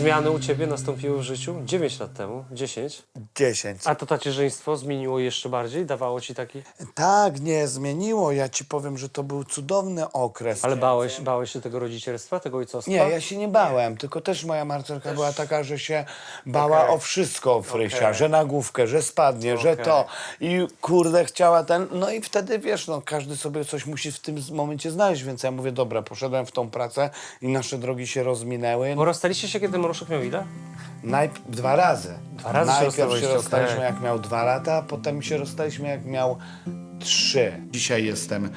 zmiany u ciebie nastąpiły w życiu 9 lat temu, 10. 10. A to tacierzyństwo zmieniło jeszcze bardziej? Dawało ci taki... Tak, nie, zmieniło. Ja ci powiem, że to był cudowny okres. Ale bałeś, bałeś się tego rodzicielstwa, tego ojcostwa? Nie, ja się nie bałem, tylko też moja marcelka była taka, że się bała Okej. o wszystko Frysia, Okej. że na główkę, że spadnie, że Okej. to. I kurde chciała ten, no i wtedy wiesz, no każdy sobie coś musi w tym momencie znaleźć, więc ja mówię, dobra, poszedłem w tą pracę i nasze drogi się rozminęły. Bo rozstaliście się, kiedy Maruszek miał ile? Najp- dwa razy. Dwa razy się Najpierw się rozstaliście, rozstaliśmy okej. jak miał dwa lata, a potem się rozstaliśmy jak miał trzy. Dzisiaj jestem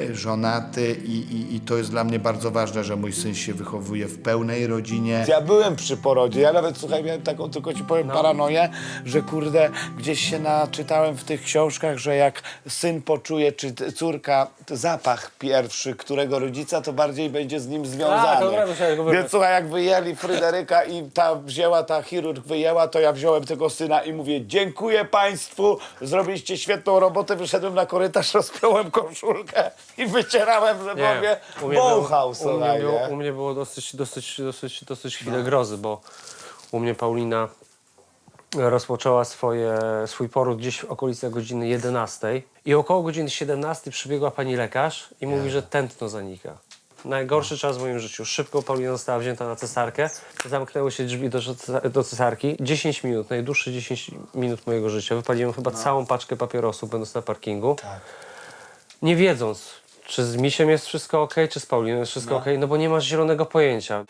e, żonaty i, i, i to jest dla mnie bardzo ważne, że mój syn się wychowuje w pełnej rodzinie. Ja byłem przy porodzie, ja nawet, słuchaj, miałem taką, tylko ci powiem, paranoję, że kurde, gdzieś się naczytałem w tych książkach, że jak syn poczuje, czy córka, zapach pierwszy, którego rodzica, to bardziej będzie z nim związany. dobra, musiałem go wybrać. Więc słuchaj, jak wyjęli Fryderyka i ta wzięła, ta chirurg wyjęła, to ja wziąłem tego syna i mówię, dziękuję państwu, zrobiliście świetną robotę, wyszedłem na korytarz, rozpiąłem koszulkę i wycierałem, że mówię, u mnie, było, wąchał u, mnie słuchaj, było, nie? u mnie było dosyć, dosyć, dosyć, dosyć chwilę grozy, bo u mnie Paulina rozpoczęła swoje, swój poród gdzieś w okolicach godziny 11 i około godziny 17 przybiegła pani lekarz i mówi, że tętno zanika. Najgorszy czas w moim życiu. Szybko Paulina została wzięta na cesarkę. Zamknęły się drzwi do, do cesarki. 10 minut, najdłuższe 10 minut mojego życia. Wypaliłem chyba całą paczkę papierosów, będąc na parkingu. Nie wiedząc, czy z misiem jest wszystko ok, czy z Pauliną jest wszystko ok, no bo nie masz zielonego pojęcia.